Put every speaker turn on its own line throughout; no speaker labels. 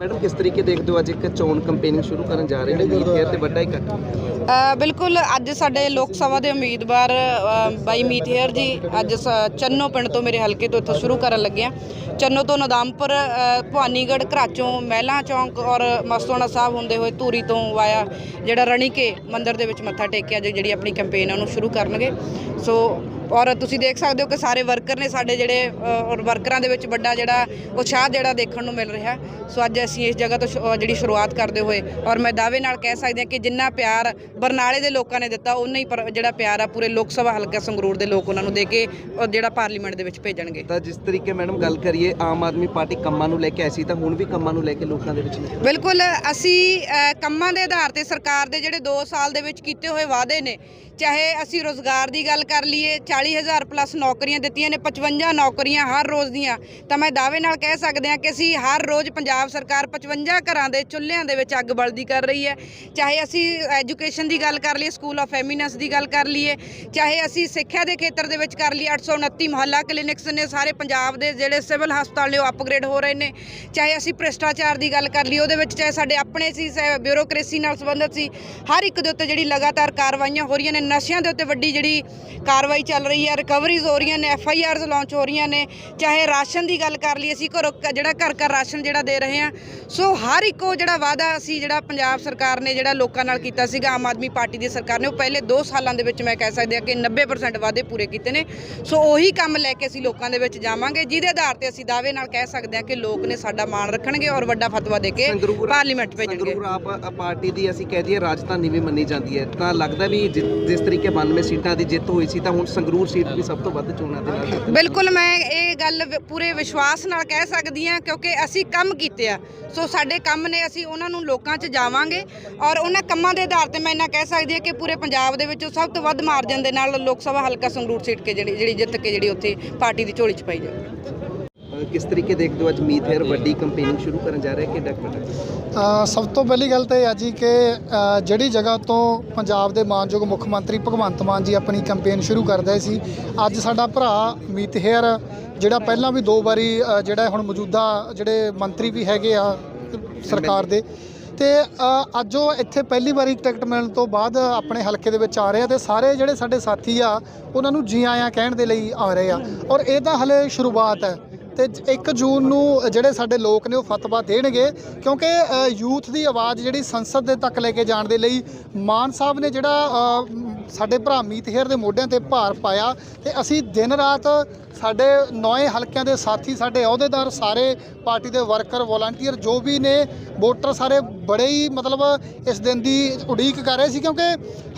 Madam ਕਿਸ ਤਰੀਕੇ ਦੇਖਦੇ ਹੋ ਅੱਜ ਇੱਕ ਚੋਣ ਕੰਪੇਨਿੰਗ ਸ਼ੁਰੂ ਕਰਨ ਜਾ ਰਹੇ ਨੇ? ਮੀਤ ਤੇ ਵੱਡਾ ਇਕੱਠ।
ਬਿਲਕੁਲ ਅੱਜ ਸਾਡੇ ਲੋਕ ਸਭਾ ਦੇ ਉਮੀਦਵਾਰ ਅ, ਬਾਈ ਮੀਥੇਰ ਜੀ ਅੱਜ ਸ- ਚੰਨੋ ਪਿੰਡ ਤੋਂ ਮੇਰੇ ਹਲਕੇ ਤੋਂ ਇੱਥੋਂ ਸ਼ੁਰੂ ਕਰਨ ਲੱਗੇ ਆ। ਚੰਨੋ ਤੋਂ ਨਦਾਮਪੁਰ ਅ, ਭਵਾਨੀਗੜ੍ਹ ਘਰਾਚੋਂ ਮਹਿਲਾ ਚੌਂਕ ਔਰ ਮਸਤੋਣਾ ਸਾਹਿਬ ਹੁੰਦੇ ਹੋਏ ਧੂਰੀ ਤੋਂ ਵਾਇਆ ਜਿਹੜਾ ਰਣੀਕੇ ਮੰਦਿਰ ਦੇ ਵਿੱਚ ਮੱਥਾ ਟੇਕਿਆ ਜੋ ਜਿਹੜੀ ਆਪਣੀ ਕੈਂਪੇਨ ਆ ਉਹਨੂੰ ਸ਼ੁਰੂ ਕਰਨਗੇ। ਸੋ ਔਰ ਤੁਸੀਂ ਦੇਖ ਸਕਦੇ ਹੋ ਕਿ ਸਾਰੇ ਵਰਕਰ ਨੇ ਸਾਡੇ ਜਿਹੜੇ ਔਰ ਵਰਕਰਾਂ ਦੇ ਵਿੱਚ ਵੱਡਾ ਜਿਹੜਾ ਉਤਸ਼ਾਹ ਜਿਹੜਾ ਦੇਖਣ ਨੂੰ ਮਿਲ ਰਿਹਾ। ਸੋ ਅੱਜ ਅਸੀਂ ਇਸ ਜਗ੍ਹਾ ਤੋਂ ਜਿਹੜੀ ਸ਼ੁਰੂਆਤ ਕਰਦੇ ਹੋਏ ਔਰ ਮੈਂ ਦਾਅਵੇ ਨਾਲ ਕਹਿ ਸਕਦੀ ਹਾਂ ਕਿ ਜਿੰਨਾ ਪਿਆਰ ਬਰਨਾਲੇ ਦੇ ਲੋਕਾਂ ਨੇ ਦਿੱਤਾ ਉਨਾ ਹੀ ਜਿਹੜਾ ਪਿਆਰ ਆ ਪੂਰੇ ਲੋਕ ਸਭਾ ਹਲਕਾ ਸੰਗਰੂਰ ਦੇ ਲੋਕ ਉਹਨਾਂ ਨੂੰ ਦੇ ਕੇ ਔਰ ਜਿਹੜਾ ਪਾਰਲੀਮੈਂਟ ਦੇ ਵਿੱਚ ਭੇਜਣਗੇ।
ਤਾਂ ਜਿਸ ਤਰੀਕੇ ਮੈਡਮ ਗੱਲ ਕਰੀਏ ਆਮ ਆਦਮੀ ਪਾਰਟੀ ਕੰਮਾਂ ਨੂੰ ਲੈ ਕੇ ਆਈ ਸੀ ਤਾਂ ਹੁਣ ਵੀ ਕੰਮਾਂ ਨੂੰ ਲੈ ਕੇ ਲੋਕਾਂ ਦੇ ਵਿੱਚ
ਬਿਲਕੁਲ ਅਸੀਂ ਕੰਮਾਂ ਦੇ ਆਧਾਰ ਤੇ ਸਰਕਾਰ ਦੇ ਜਿਹੜੇ 2 ਸਾਲ ਦੇ ਵਿੱਚ ਕੀਤੇ ਹੋਏ ਵਾਅਦੇ ਨੇ ਚਾਹੇ ਅਸੀਂ ਰੋਜ਼ਗਾਰ ਦੀ ਗੱਲ ਕਰ ਲਈਏ 40000 ਪਲੱਸ ਨੌਕਰੀਆਂ ਦਿੱਤੀਆਂ ਨੇ 55 ਨੌਕਰੀਆਂ ਹਰ ਰੋਜ਼ ਦੀਆਂ। ਤਾਂ ਮੈਂ ਦਾਅਵੇ ਨਾਲ ਕਹਿ ਸਕਦੇ ਹਾਂ ਕਿ ਅਸੀਂ ਹਰ ਰੋਜ਼ ਪੰਜਾਬ ਸਰਕਾਰ 55 ਘਰਾਂ ਦੇ ਚੁੱਲ੍ਹਿਆਂ ਦੇ ਵਿੱਚ ਅੱਗ ਬਲਦੀ ਕਰ ਰਹੀ ਹੈ। ਚਾਹੇ ਅਸੀਂ ਐਜੂਕੇਸ਼ਨ ਦੀ ਗੱਲ ਕਰ ਲਈਏ ਸਕੂਲ ਆਫ ਐਮੀਨੈਂਸ ਦੀ ਗੱਲ ਕਰ ਲਈਏ, ਚਾਹੇ ਅਸੀਂ ਸਿੱਖਿਆ ਦੇ ਖੇਤਰ ਦੇ ਵਿੱਚ ਕਰ ਲਈਏ 829 ਮੁਹੱਲਾ ਕਲੀਨਿਕਸ ਨੇ ਸਾਰੇ ਪੰਜਾਬ ਦੇ ਜਿਹੜੇ ਸਿਵਲ ਹਸਪਤਾਲ ਨੇ ਉਹ ਅਪਗ੍ਰੇਡ ਹੋ ਰਹੇ ਨੇ। ਚਾਹੇ ਅਸੀਂ ਭ੍ਰਿਸ਼ਟਾਚਾਰ ਦੀ ਗੱਲ ਕਰ ਲਈਏ, ਉਹਦੇ ਵਿੱਚ ਚਾਹੇ ਸਾਡੇ ਆਪਣੇ ਸੀ ਚਾਹੇ ਬਿਊਰੋਕ੍ਰੇਸੀ ਨਾਲ ਸੰਬੰਧਿਤ ਸੀ, ਹਰ ਇੱਕ ਦੇ ਉੱਤੇ ਜਿਹੜੀ ਲਗਾਤਾਰ ਕਾਰਵਾਈਆਂ ਹੋ ਰਹੀਆਂ ਨੇ ਨਸ਼ਿਆਂ ਦੇ ਉੱਤੇ ਵੱਡੀ ਜਿਹੜੀ ਕਾਰਵਾਈ ਚੱਲ ਰਹੀ ਹੈ ਰਿਕਵਰੀਜ਼ ਹੋ ਰਹੀਆਂ ਨੇ ਐਫ ਆਈ ਆਰਜ਼ ਲਾਂਚ ਹੋ ਰਹੀਆਂ ਨੇ ਚਾਹੇ ਰਾਸ਼ਨ ਦੀ ਗੱਲ ਕਰ ਲਈ ਅਸੀਂ ਘਰੋਂ ਜਿਹੜਾ ਘਰ ਘਰ ਰਾਸ਼ਨ ਜਿਹੜਾ ਦੇ ਰਹੇ ਹਾਂ ਸੋ ਹਰ ਇੱਕ ਉਹ ਜਿਹੜਾ ਵਾਅਦਾ ਅਸੀਂ ਜਿਹੜਾ ਪੰਜਾਬ ਸਰਕਾਰ ਨੇ ਜਿਹੜਾ ਲੋਕਾਂ ਨਾਲ ਕੀਤਾ ਸੀਗਾ ਆਮ ਆਦਮੀ ਪਾਰਟੀ ਦੀ ਸਰਕਾਰ ਨੇ ਉਹ ਪਹਿਲੇ 2 ਸਾਲਾਂ ਦੇ ਵਿੱਚ ਮੈਂ ਕਹਿ ਸਕਦੀ ਹਾਂ ਕਿ 90% ਵਾਅਦੇ ਪੂਰੇ ਕੀਤੇ ਨੇ ਸੋ ਉਹੀ ਕੰਮ ਲੈ ਕੇ ਅਸੀਂ ਲੋਕਾਂ ਦੇ ਵਿੱਚ ਜਾਵਾਂਗੇ ਜਿਹਦੇ ਆਧਾਰ ਤੇ ਅਸੀਂ ਦਾਅਵੇ ਨਾਲ ਕਹਿ ਸਕਦੇ ਹਾਂ ਕਿ ਲੋਕ ਨੇ ਸਾਡਾ ਮਾਣ ਰੱਖਣਗੇ ਔਰ ਵੱਡਾ ਫਤਵਾ ਦੇ ਕੇ ਪਾਰਲੀਮੈਂਟ ਭੇਜਣਗੇ।
ਸੰਗਰੂਰ ਆਪ ਪਾਰਟੀ ਦੀ ਅਸੀਂ ਕਹਿ ਦਈਏ ਰਾਜਧਾਨੀ ਵੀ ਮੰਨੀ ਜਾਂਦੀ ਹੈ ਤਾਂ ਲੱਗਦਾ ਵੀ ਜਿਸ ਤਰੀਕੇ 92 ਸੀਟਾਂ ਦੀ ਜਿੱਤ ਹੋਈ ਸੀ, ਤਾਂ ਹੁਣ ਸੰਗਰੂਰ ਸੀਟ ਵੀ ਸਭ ਤੋਂ ਵੱਧ ਚੋਣਾਂ ਦੇ ਨਾਲ
ਬਿਲਕੁਲ, ਮੈਂ ਇਹ ਗੱਲ ਪੂਰੇ ਵਿਸ਼ਵਾਸ ਨਾਲ ਕਹਿ ਸਕਦੀ ਹਾਂ, ਕਿਉਂਕਿ ਅਸੀਂ ਕੰਮ ਕੀਤੇ ਆ। ਸੋ ਸਾਡੇ ਕੰਮ ਨੇ, ਅਸੀਂ ਉਹਨਾਂ ਨੂੰ ਲੋਕਾਂ 'ਚ ਜਾਵਾਂਗੇ ਔਰ ਉਹਨਾਂ ਕੰਮਾਂ ਦੇ ਆਧਾਰ ਤੇ ਮੈਂ ਇਹਨਾਂ ਕਹਿ ਸਕਦੀ ਹਾਂ ਕਿ ਪੂਰੇ ਪੰਜਾਬ ਦੇ ਵਿੱਚ ਸਭ ਤੋਂ ਵੱਧ ਮਾਰਜਨ ਦੇ ਨਾਲ ਲੋਕ ਸਭਾ ਹਲਕਾ ਸੰਗਰੂਰ ਸੀਟ ਕੇ ਜਿਹੜੀ ਜਿਹੜੀ ਜਿੱਤ ਕੇ ਜਿਹੜੀ ਉੱਥੇ ਪਾਰਟੀ ਦੀ ਝੋਲੀ 'ਚ ਪਾਈ ਜਾਵੇ।
ਕਿਸ ਤਰੀਕੇ ਦੇਖਦੇ ਹੋ ਅੱਜ ਮੀਤ ਵੱਡੀ ਕੰਪੇਨਿੰਗ ਸ਼ੁਰੂ ਕਰਨ ਜਾ ਰਿਹਾ ਕਿ ਡਾਕਟਰ
ਸਭ ਤੋਂ ਪਹਿਲੀ ਗੱਲ ਤਾਂ ਇਹ ਹੈ ਜੀ ਕਿ ਜਿਹੜੀ ਜਗ੍ਹਾ ਤੋਂ ਪੰਜਾਬ ਦੇ ਮਾਨਯੋਗ ਮੁੱਖ ਮੰਤਰੀ ਭਗਵੰਤ ਮਾਨ ਜੀ ਆਪਣੀ ਕੰਪੇਨ ਸ਼ੁਰੂ ਕਰਦੇ ਸੀ, ਅੱਜ ਸਾਡਾ ਭਰਾ ਮੀਤ ਜਿਹੜਾ ਪਹਿਲਾਂ ਵੀ ਦੋ ਵਾਰੀ ਜਿਹੜਾ ਹੁਣ ਮੌਜੂਦਾ ਜਿਹੜੇ ਮੰਤਰੀ ਵੀ ਹੈਗੇ ਆ, ਸਰਕਾਰ ਦੇ, ਤੇ ਅੱਜ ਉਹ ਇੱਥੇ ਪਹਿਲੀ ਵਾਰੀ ਟਿਕਟ ਮਿਲਣ ਤੋਂ ਬਾਅਦ ਆਪਣੇ ਹਲਕੇ ਦੇ ਵਿੱਚ ਆ ਰਹੇ ਆ ਤੇ ਸਾਰੇ ਜਿਹੜੇ ਸਾਡੇ ਸਾਥੀ ਆ, ਉਹਨਾਂ ਨੂੰ ਜੀ ਆਇਆਂ ਕਹਿਣ ਦੇ ਲਈ ਆ ਰਹੇ ਆ, ਔਰ ਇਹ ਤਾਂ ਹਲੇ ਸ਼ੁਰੂਆਤ ਹੈ। ਤੇ 1 ਜੂਨ ਨੂੰ ਜਿਹੜੇ ਸਾਡੇ ਲੋਕ ਨੇ ਉਹ ਫਤਵਾ ਦੇਣਗੇ, ਕਿਉਂਕਿ ਯੂਥ ਦੀ ਆਵਾਜ਼ ਜਿਹੜੀ ਸੰਸਦ ਦੇ ਤੱਕ ਲੈ ਕੇ ਜਾਣ ਦੇ ਲਈ ਮਾਨ ਸਾਹਿਬ ਨੇ ਜਿਹੜਾ ਸਾਡੇ ਭਰਾ ਮੀਤ ਹੇਰ ਦੇ ਮੋਢਿਆਂ ਤੇ ਭਾਰ ਪਾਇਆ ਤੇ ਅਸੀਂ ਦਿਨ ਰਾਤ ਸਾਡੇ ਨੌਏ ਹਲਕਿਆਂ ਦੇ ਸਾਥੀ, ਸਾਡੇ ਅਹੁਦੇਦਾਰ, ਸਾਰੇ ਪਾਰਟੀ ਦੇ ਵਰਕਰ, ਵੋਲੰਟੀਅਰ ਜੋ ਵੀ ਨੇ ਵੋਟਰ ਸਾਰੇ ਬੜੇ ਹੀ ਮਤਲਬ ਇਸ ਦਿਨ ਦੀ ਉਡੀਕ ਕਰ ਰਹੇ ਸੀ ਕਿਉਂਕਿ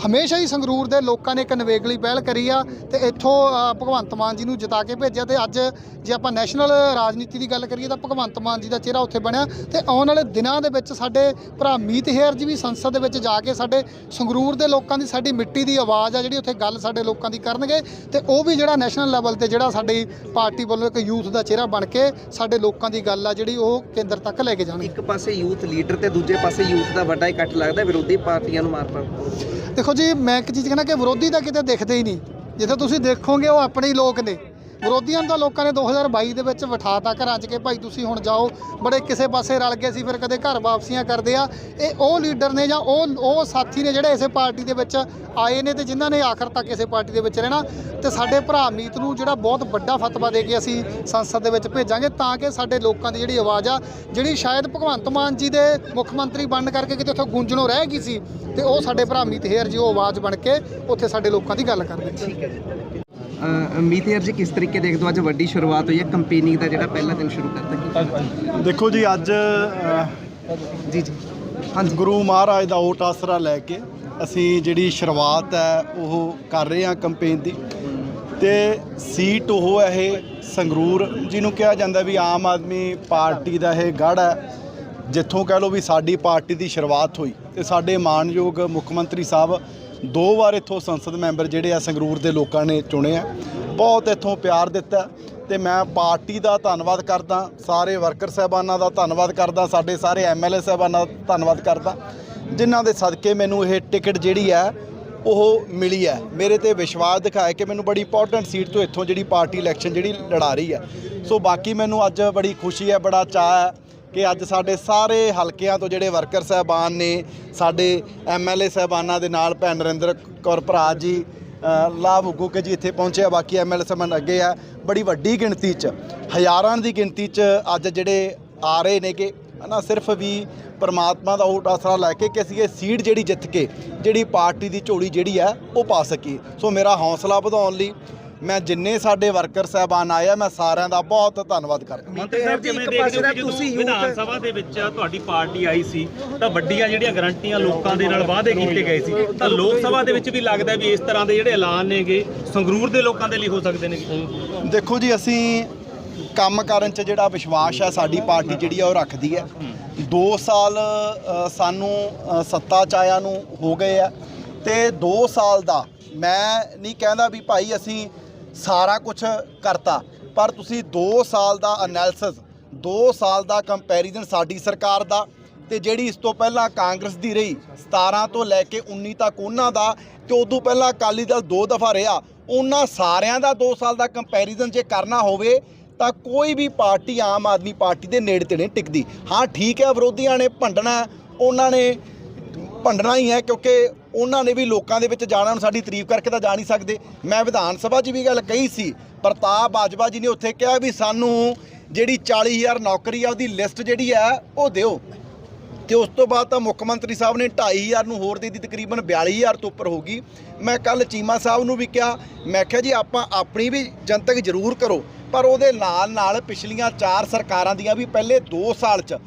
ਹਮੇਸ਼ਾ ਹੀ ਸੰਗਰੂਰ ਦੇ ਲੋਕਾਂ ਨੇ ਇੱਕ ਨਵੇਕਲੀ ਪਹਿਲ ਕਰੀ ਆ ਤੇ ਇੱਥੋਂ ਭਗਵੰਤ ਮਾਨ ਜੀ ਨੂੰ ਜਿਤਾ ਕੇ ਭੇਜਿਆ ਤੇ ਅੱਜ ਜੇ ਆਪਾਂ ਨੈਸ਼ਨਲ ਰਾਜਨੀਤੀ ਦੀ ਗੱਲ ਕਰੀਏ ਤਾਂ ਭਗਵੰਤ ਮਾਨ ਜੀ ਦਾ ਚਿਹਰਾ ਉੱਥੇ ਬਣਿਆ ਤੇ ਆਉਣ ਵਾਲੇ ਦਿਨਾਂ ਦੇ ਵਿੱਚ ਸਾਡੇ ਭਰਾ ਮੀਤ ਹੇਅਰ ਜੀ ਵੀ ਸੰਸਦ ਦੇ ਵਿੱਚ ਜਾ ਕੇ ਸਾਡੇ ਸੰਗਰੂਰ ਦੇ ਲੋਕਾਂ ਦੀ ਸਾਡੀ ਮਿੱਟੀ ਦੀ ਆਵਾਜ਼ ਆ ਜਿਹੜੀ ਉੱਥੇ ਗੱਲ ਸਾਡੇ ਲੋਕਾਂ ਦੀ ਕਰਨਗੇ ਤੇ ਉਹ ਵੀ ਜਿਹੜਾ ਨੈਸ਼ਨਲ ਲੈਵਲ ਤੇ ਜਿਹੜਾ ਸਾਡੀ ਪਾਰਟੀ ਵੱਲੋਂ ਇੱਕ ਯੂਥ ਦਾ ਚਿਹਰਾ ਬਣ ਕੇ ਸਾਡੇ ਲੋਕਾਂ ਦੀ ਗੱਲ ਆ ਜਿਹੜੀ ਉਹ ਕੇਂਦਰ ਤੱਕ ਲੈ ਕੇ ਜਾਣਗੇ।
ਇੱਕ ਪਾਸੇ ਯੂਥ ਲੀਡਰ ਤੇ ਦੂਜੇ ਪਾਸੇ ਯੂਥ ਦਾ ਵੱਡਾ ਇਕੱਠ ਲੱਗਦਾ, ਵਿਰੋਧੀ ਪਾਰਟੀਆਂ ਨੂੰ ਮਾਰ ਪਾਉ
ਦੇਖੋ ਜੀ, ਮੈਂ ਇੱਕ ਚੀਜ਼ ਕਹਿਣਾ ਕਿ ਵਿਰੋਧੀ ਤਾਂ ਕਿਤੇ ਦਿਖਦੇ ਹੀ ਨਹੀਂ। ਜਿੱਥੇ ਤੁਸੀਂ ਦੇਖੋਗੇ, ਉਹ ਆਪਣੇ ਹੀ ਲੋਕ ਨੇ। ਵਿਰੋਧੀਆਂ ਨੂੰ ਤਾਂ ਲੋਕਾਂ ਨੇ 2022 ਦੇ ਵਿੱਚ ਬਿਠਾਤਾ ਘਰਾਂ 'ਚ ਕਿ ਭਾਈ ਤੁਸੀਂ ਹੁਣ ਜਾਓ, ਬੜੇ ਕਿਸੇ ਪਾਸੇ ਰਲ ਗਏ ਸੀ, ਫਿਰ ਕਦੇ ਘਰ ਵਾਪਸੀਆਂ ਕਰਦੇ ਆ। ਇਹ ਉਹ ਲੀਡਰ ਨੇ ਜਾਂ ਉਹ ਉਹ ਸਾਥੀ ਨੇ ਜਿਹੜੇ ਇਸੇ ਪਾਰਟੀ ਦੇ ਵਿੱਚ ਆਏ ਨੇ ਤੇ ਜਿਨ੍ਹਾਂ ਨੇ ਆਖਰ ਤੱਕ ਇਸੇ ਪਾਰਟੀ ਦੇ ਵਿੱਚ ਰਹਿਣਾ। ਤੇ ਸਾਡੇ ਭਰਾ ਮੀਤ ਨੂੰ ਜਿਹੜਾ ਬਹੁਤ ਵੱਡਾ ਫਤਵਾ ਦੇ ਕੇ ਅਸੀਂ ਸੰਸਦ ਦੇ ਵਿੱਚ ਭੇਜਾਂਗੇ ਤਾਂ ਕਿ ਸਾਡੇ ਲੋਕਾਂ ਦੀ ਜਿਹੜੀ ਆਵਾਜ਼ ਆ, ਜਿਹੜੀ ਸ਼ਾਇਦ ਭਗਵੰਤ ਮਾਨ ਜੀ ਦੇ ਮੁੱਖ ਮੰਤਰੀ ਬਣਨ ਕਰਕੇ ਕਿਤੇ ਉੱਥੇ ਗੂੰਜਣੋਂ ਰਹਿ ਗਈ ਸੀ, ਤੇ ਉਹ ਸਾਡੇ ਭਰਾ ਮੀਤ ਹੇਅਰ ਜੀ, ਉਹ ਆਵਾਜ਼ ਬਣ ਕੇ ਉੱਥੇ ਸਾਡੇ ਲੋਕਾਂ ਦੀ ਗੱਲ ਕਰਦੇ।
ਠੀਕ ਹੈ ਮੀਤ ਜੀ ਕਿਸ ਤਰੀਕੇ ਦੇਖਦੇ ਹੋ? ਅੱਜ ਵੱਡੀ ਸ਼ੁਰੂਆਤ ਹੋਈ ਹੈ ਕੰਪੇਨਿੰਗ ਦਾ ਜਿਹੜਾ ਪਹਿਲਾ ਦਿਨ ਸ਼ੁਰੂ ਕਰਤਾ
ਦੇਖੋ ਜੀ ਅੱਜ
ਜੀ ਜੀ। ਹਾਂਜੀ।
ਗੁਰੂ ਮਹਾਰਾਜ ਦਾ ਓਟ ਆਸਰਾ ਲੈ ਕੇ ਅਸੀਂ ਜਿਹੜੀ ਸ਼ੁਰੂਆਤ ਹੈ ਉਹ ਕਰ ਰਹੇ ਹਾਂ ਕੰਪੇਨ ਦੀ। ਤੇ ਸੀਟ ਉਹ ਹੈ ਇਹ ਸੰਗਰੂਰ ਜਿਹਨੂੰ ਕਿਹਾ ਜਾਂਦਾ ਵੀ ਆਮ ਆਦਮੀ ਪਾਰਟੀ ਦਾ ਇਹ ਗੜ੍ਹ ਹੈ ਜਿੱਥੋਂ ਕਹਿ ਲਓ ਵੀ ਸਾਡੀ ਪਾਰਟੀ ਦੀ ਸ਼ੁਰੂਆਤ ਹੋਈ। ਤੇ ਸਾਡੇ ਮਾਨਯੋਗ ਮੁੱਖ ਮੰਤਰੀ ਸਾਹਿਬ ਦੋ ਵਾਰ ਇੱਥੋਂ ਸੰਸਦ ਮੈਂਬਰ ਜਿਹੜੇ ਆ ਸੰਗਰੂਰ ਦੇ ਲੋਕਾਂ ਨੇ ਚੁਣੇ ਆ। ਬਹੁਤ ਇੱਥੋਂ ਪਿਆਰ ਦਿੱਤਾ ਤੇ ਮੈਂ ਪਾਰਟੀ ਦਾ ਧੰਨਵਾਦ ਕਰਦਾ, ਸਾਰੇ ਵਰਕਰ ਸਾਹਿਬਾਨਾਂ ਦਾ ਧੰਨਵਾਦ ਕਰਦਾ, ਸਾਡੇ ਸਾਰੇ ਐਮਐਲਏ ਸਾਹਿਬਾਨਾਂ ਦਾ ਧੰਨਵਾਦ ਕਰਦਾ, ਜਿਨ੍ਹਾਂ ਦੇ ਸਦਕੇ ਮੈਨੂੰ ਇਹ ਟਿਕਟ ਜਿਹੜੀ ਹੈ ਉਹ ਮਿਲੀ ਹੈ ਮੇਰੇ ਤੇ ਵਿਸ਼ਵਾਸ ਦਿਖਾਇਆ ਕਿ ਮੈਨੂੰ ਬੜੀ ਇੰਪੋਰਟੈਂਟ ਸੀਟ ਤੋਂ ਇੱਥੋਂ ਜਿਹੜੀ ਪਾਰਟੀ ਇਲੈਕਸ਼ਨ ਜਿਹੜੀ ਲੜਾ ਰਹੀ ਹੈ ਸੋ ਬਾਕੀ ਮੈਨੂੰ ਅੱਜ ਬੜੀ ਖੁਸ਼ੀ ਹੈ ਬੜਾ ਚਾਅ ਹੈ ਕਿ ਅੱਜ ਸਾਡੇ ਸਾਰੇ ਹਲਕਿਆਂ ਤੋਂ ਜਿਹੜੇ ਵਰਕਰ ਸਹਿਬਾਨ ਨੇ, ਸਾਡੇ ਐਮਐਲਏ ਸਹਿਬਾਨਾਂ ਦੇ ਨਾਲ ਭੈਣ ਨਰਿੰਦਰ ਕੌਰ ਭਰਾ ਜੀ ਲਾਭ ਲਾਭ ਉਗੂਕੇ ਜੀ ਇੱਥੇ ਪਹੁੰਚੇ ਆ, ਬਾਕੀ ਐਮਐਲਏ ਸਹਿਬਾਨ ਅੱਗੇ ਆ। ਬੜੀ ਵੱਡੀ ਗਿਣਤੀ 'ਚ, ਹਜ਼ਾਰਾਂ ਦੀ ਗਿਣਤੀ 'ਚ ਅੱਜ ਜਿਹੜੇ ਆ ਰਹੇ ਨੇਗੇ ਨਾ ਸਿਰਫ ਵੀ ਪਰਮਾਤਮਾ ਦਾ ਉਹ ਆਸਰਾ ਲੈ ਕੇ ਕਿ ਅਸੀਂ ਇਹ ਸੀਟ ਜਿਹੜੀ ਜਿੱਤ ਕੇ, ਜਿਹੜੀ ਪਾਰਟੀ ਦੀ ਝੋਲੀ ਜਿਹੜੀ ਹੈ ਉਹ ਪਾ ਸਕੀਏ। ਸੋ ਮੇਰਾ ਹੌਸਲਾ ਵਧਾਉਣ ਲਈ ਮੈਂ ਜਿੰਨੇ ਸਾਡੇ ਵਰਕਰ ਸਹਿਬਾਨ ਆਏ ਆ ਮੈਂ ਸਾਰਿਆਂ ਦਾ ਬਹੁਤ ਧੰਨਵਾਦ ਕਰਦਾ।
ਮੰਤਰੀ ਸਾਹਿਬ
ਜੀ,
ਕਿਵੇਂ
ਇੱਕ
ਦੇਖਦੇ
ਪਾਸੇ
ਹੋ
ਤੁਸੀਂ
ਵਿਧਾਨ ਸਭਾ ਦੇ ਵਿੱਚ ਤੁਹਾਡੀ ਪਾਰਟੀ ਆਈ ਸੀ ਤਾਂ ਵੱਡੀਆਂ ਜਿਹੜੀਆਂ ਗਰੰਟੀਆਂ ਲੋਕਾਂ ਦੇ ਨਾਲ ਵਾਅਦੇ ਕੀਤੇ ਗਏ ਸੀ ਤਾਂ ਲੋਕ ਸਭਾ ਦੇ ਵਿੱਚ ਵੀ ਲੱਗਦਾ ਵੀ ਇਸ ਤਰ੍ਹਾਂ ਦੇ ਜਿਹੜੇ ਐਲਾਨ ਨੇਗੇ ਸੰਗਰੂਰ ਦੇ ਲੋਕਾਂ ਦੇ ਲਈ ਹੋ ਸਕਦੇ ਨੇ
ਦੇਖੋ ਜੀ ਅਸੀਂ ਕੰਮ ਕਰਨ 'ਚ ਜਿਹੜਾ ਵਿਸ਼ਵਾਸ ਹੈ ਸਾਡੀ ਪਾਰਟੀ ਜਿਹੜੀ ਆ ਉਹ ਰੱਖਦੀ ਹੈ। 2 ਸਾਲ ਸਾਨੂੰ ਸੱਤਾ ਚ ਆਇਆਂ ਨੂੰ ਹੋ ਗਏ ਆ। ਤੇ 2 ਸਾਲ ਦਾ ਮੈਂ ਨਹੀਂ ਕਹਿੰਦਾ ਵੀ ਭਾਈ ਅਸੀਂ ਸਾਰਾ ਕੁਝ ਕਰਤਾ। ਪਰ ਤੁਸੀਂ 2 ਸਾਲ ਦਾ ਅਨਾਲਿਸਿਸ 2 ਸਾਲ ਦਾ ਕੰਪੈਰੀਜ਼ਨ ਸਾਡੀ ਸਰਕਾਰ ਦਾ ਤੇ ਜਿਹੜੀ ਇਸ ਤੋਂ ਪਹਿਲਾਂ ਕਾਂਗਰਸ ਦੀ ਰਹੀ 17 ਤੋਂ ਲੈ ਕੇ 19 ਤੱਕ ਉਹਨਾਂ ਦਾ ਤੇ ਉਦੋਂ ਪਹਿਲਾਂ ਅਕਾਲੀ ਦਲ ਦੋ ਦਫਾ ਰਿਹਾ, ਉਹਨਾਂ ਸਾਰਿਆਂ ਦਾ 2 ਸਾਲ ਦਾ ਕੰਪੈਰੀਜ਼ਨ ਜੇ ਕਰਨਾ ਹੋਵੇ, ਤਾਂ ਕੋਈ ਵੀ ਪਾਰਟੀ ਆਮ ਆਦਮੀ ਪਾਰਟੀ ਦੇ ਨੇੜੇ ਤੇੜੇ ਟਿਕਦੀ। ਹਾਂ, ਠੀਕ ਹੈ, ਵਿਰੋਧੀਆਂ ਨੇ ਭੰਡਣਾ, ਉਹਨਾਂ ਨੇ ਭੰਡਣਾ ਹੀ ਹੈ ਕਿਉਂਕਿ ਉਹਨਾਂ ਨੇ ਵੀ ਲੋਕਾਂ ਦੇ ਵਿੱਚ ਜਾਣਾ ਨੂੰ ਸਾਡੀ ਤਾਰੀਫ ਕਰਕੇ ਤਾਂ ਜਾ ਨਹੀਂ ਸਕਦੇ। ਮੈਂ ਵਿਧਾਨ ਸਭਾ 'ਚ ਵੀ ਗੱਲ ਕਹੀ ਸੀ, ਪ੍ਰਤਾਪ ਬਾਜਵਾ ਜੀ ਨੇ ਉੱਥੇ ਕਿਹਾ ਵੀ ਸਾਨੂੰ ਜਿਹੜੀ 40000 ਨੌਕਰੀ ਆ, ਉਹਦੀ ਲਿਸਟ ਜਿਹੜੀ ਹੈ ਉਹ ਦਿਓ। ਤੇ ਉਸ ਤੋਂ ਬਾਅਦ ਤਾਂ ਮੁੱਖ ਮੰਤਰੀ ਸਾਹਿਬ ਨੇ 2500 ਨੂੰ ਹੋਰ ਦੇ ਦਿੱਤੀ, ਤਕਰੀਬਨ 42000 ਤੋਂ ਉੱਪਰ ਹੋਗੀ ਮੈਂ ਕੱਲ ਚੀਮਾ ਸਾਹਿਬ ਨੂੰ ਵੀ ਕਿਹਾ, ਮੈਂ ਕਿਹਾ ਜੀ, ਆਪਾਂ ਆਪਣੀ ਵੀ ਜਨਤਕ ਜ਼ਰੂਰ ਕਰੋ, ਪਰ ਉਹਦੇ ਨਾਲ ਨਾਲ ਪਿਛਲੀਆਂ ਚਾਰ ਸਰਕਾਰਾਂ ਦੀਆਂ ਵੀ ਪਹਿਲੇ 2 ਸਾਲ 'ਚ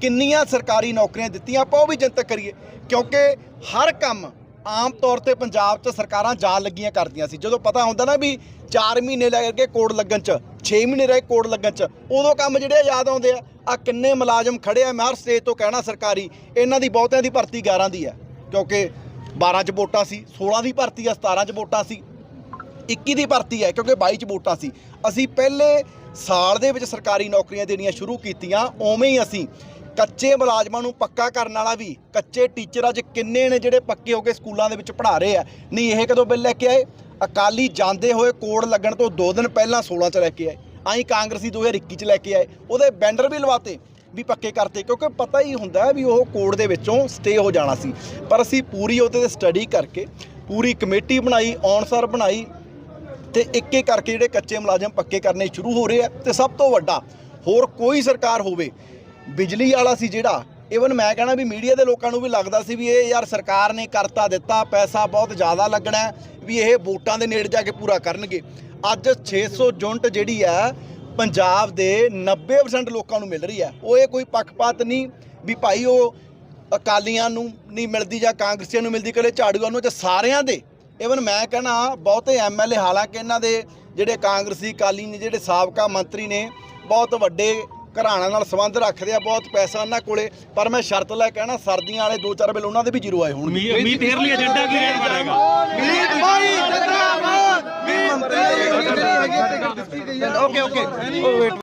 ਕਿੰਨੀਆਂ ਸਰਕਾਰੀ ਨੌਕਰੀਆਂ ਦਿੱਤੀਆਂ, ਆਪਾਂ ਉਹ ਵੀ ਜਨਤਕ ਕਰੀਏ। ਕਿਉਂਕਿ ਹਰ ਕੰਮ ਆਮ ਤੌਰ ਤੇ ਪੰਜਾਬ 'ਚ ਸਰਕਾਰਾਂ ਜਾਣ ਲੱਗੀਆਂ ਕਰਦੀਆਂ ਸੀ। ਜਦੋਂ ਪਤਾ ਹੁੰਦਾ ਨਾ ਵੀ 4 ਮਹੀਨੇ ਲੈ ਕੇ ਕੋਡ ਲੱਗਣ 'ਚ 6 ਮਹੀਨੇ ਰਹਿ ਕੋਡ ਲੱਗਣ 'ਚ, ਉਦੋਂ ਕੰਮ ਜਿਹੜੇ ਆ ਯਾਦ ਆਉਂਦੇ ਆ। ਆ ਕਿੰਨੇ ਮੁਲਾਜ਼ਮ ਖੜੇ ਆ, ਮੈਂ ਹਰ ਸਟੇਜ ਤੋਂ ਕਹਿਣਾ ਸਰਕਾਰੀ, ਇਹਨਾਂ ਦੀ ਬਹੁਤਿਆਂ ਦੀ ਭਰਤੀ 11 ਦੀ ਹੈ ਕਿਉਂਕਿ 12 'ਚ ਵੋਟਾਂ ਸੀ 16 ਦੀ ਭਰਤੀ ਆ 17 'ਚ ਵੋਟਾਂ ਸੀ 21 ਦੀ ਭਰਤੀ ਹੈ ਕਿਉਂਕਿ 22 ਚ ਵੋਟਾਂ ਸੀ। ਅਸੀਂ ਪਹਿਲੇ ਸਾਲ ਦੇ ਵਿੱਚ ਸਰਕਾਰੀ ਨੌਕਰੀਆਂ ਦੇਣੀਆਂ ਸ਼ੁਰੂ ਕੀਤੀਆਂ, ਉਵੇਂ ਹੀ ਅਸੀਂ ਕੱਚੇ ਮੁਲਾਜ਼ਮਾਂ ਨੂੰ ਪੱਕਾ ਕਰਨ ਵਾਲਾ ਵੀ, ਕੱਚੇ ਟੀਚਰ ਅੱਜ ਕਿੰਨੇ ਨੇ ਜਿਹੜੇ ਪੱਕੇ ਹੋ ਕੇ ਸਕੂਲਾਂ ਦੇ ਵਿੱਚ ਪੜ੍ਹਾ ਰਹੇ ਆ? ਨਹੀਂ, ਇਹ ਕਦੋਂ ਬਿੱਲ ਲੈ ਕੇ ਆਏ? ਅਕਾਲੀ ਜਾਂਦੇ ਹੋਏ ਕੋਡ ਲੱਗਣ ਤੋਂ 2 ਦਿਨ ਪਹਿਲਾਂ 16 ਚ ਲੈ ਕੇ ਆਏ। ਆਈ ਕਾਂਗਰਸੀ 2021 ਚ ਲੈ ਕੇ ਆਏ। ਉਹਦੇ ਬੈਨਰ ਵੀ ਲਵਾਤੇ ਵੀ ਪੱਕੇ ਕਰਤੇ, ਕਿਉਂਕਿ ਪਤਾ ਹੀ ਹੁੰਦਾ ਵੀ ਉਹ ਕੋਡ ਦੇ ਵਿੱਚੋਂ ਸਟੇ ਹੋ ਜਾਣਾ ਸੀ। ਪਰ ਅਸੀਂ ਪੂਰੀ ਉਹਦੇ ਤੇ ਸਟੱਡੀ ਕਰਕੇ, ਪੂਰੀ ਕਮੇਟੀ ਬਣਾਈ ਔਨਸਰ ਬਣਾਈ ਤੇ ਇੱਕ ਇੱਕ ਕਰਕੇ ਜਿਹੜੇ ਕੱਚੇ ਮੁਲਾਜ਼ਮ ਪੱਕੇ ਕਰਨੇ ਸ਼ੁਰੂ ਹੋ ਰਹੇ ਆ ਤੇ ਸਭ ਤੋਂ ਵੱਡਾ, ਹੋਰ ਕੋਈ ਸਰਕਾਰ ਹੋਵੇ ਬਿਜਲੀ ਵਾਲਾ ਸੀ ਜਿਹੜਾ ਇਵਨ ਮੈਂ ਕਹਿਣਾ ਵੀ ਮੀਡੀਆ ਦੇ ਲੋਕਾਂ ਨੂੰ ਵੀ ਲੱਗਦਾ ਸੀ ਵੀ ਇਹ ਯਾਰ ਸਰਕਾਰ ਨੇ ਕਰਤਾ ਦਿੱਤਾ, ਪੈਸਾ ਬਹੁਤ ਜ਼ਿਆਦਾ ਲੱਗਣਾ ਵੀ ਇਹ ਵੋਟਾਂ ਦੇ ਨੇੜੇ ਜਾ ਕੇ ਪੂਰਾ ਕਰਨਗੇ। ਅੱਜ 600 ਯੂਨਿਟ ਜਿਹੜੀ ਹੈ, ਪੰਜਾਬ ਦੇ 90% ਲੋਕਾਂ ਨੂੰ ਮਿਲ ਰਹੀ ਹੈ। ਉਹ ਇਹ ਕੋਈ ਪੱਖਪਾਤ ਨਹੀਂ ਵੀ ਭਾਈ ਉਹ ਅਕਾਲੀਆਂ ਨੂੰ ਨਹੀਂ ਮਿਲਦੀ ਜਾਂ ਕਾਂਗਰਸੀਆਂ ਨੂੰ ਮਿਲਦੀ ਕਲੇ ਝਾੜੂਆਂ ਨੂੰ ਤੇ ਸਾਰਿਆਂ ਦੇ। ਇਵਨ ਮੈਂ ਕਹਿਣਾ, ਬਹੁਤੇ ਐਮਐਲਏ ਹਾਲਾਂਕਿ ਇਹਨਾਂ ਦੇ ਜਿਹੜੇ ਕਾਂਗਰਸੀ ਅਕਾਲੀ ਨੇ, ਜਿਹੜੇ ਸਾਬਕਾ ਮੰਤਰੀ ਨੇ, ਬਹੁਤ ਵੱਡੇ ਘਰਾਣਿਆਂ ਨਾਲ ਸੰਬੰਧ ਰੱਖਦੇ ਆ ਬਹੁਤ ਪੈਸਾ ਉਹਨਾਂ ਕੋਲੇ ਪਰ ਮੈਂ ਸ਼ਰਤ ਲੈ ਕਹਿਣਾ ਸਰਦੀਆਂ ਵਾਲੇ ਦੋ ਚਾਰ ਬਿੱਲ ਉਹਨਾਂ ਦੇ ਵੀ ਜ਼ੀਰੋ ਆਏ ਹੋਣਗੇ।
ਉਮੀਦ ਹੇਰ ਲਈ ਏਜੰਡਾ ਕੀ ਰਹਿਣ ਵਾਲਾ ਹੈਗਾ
ਓਕੇ ਓਕੇ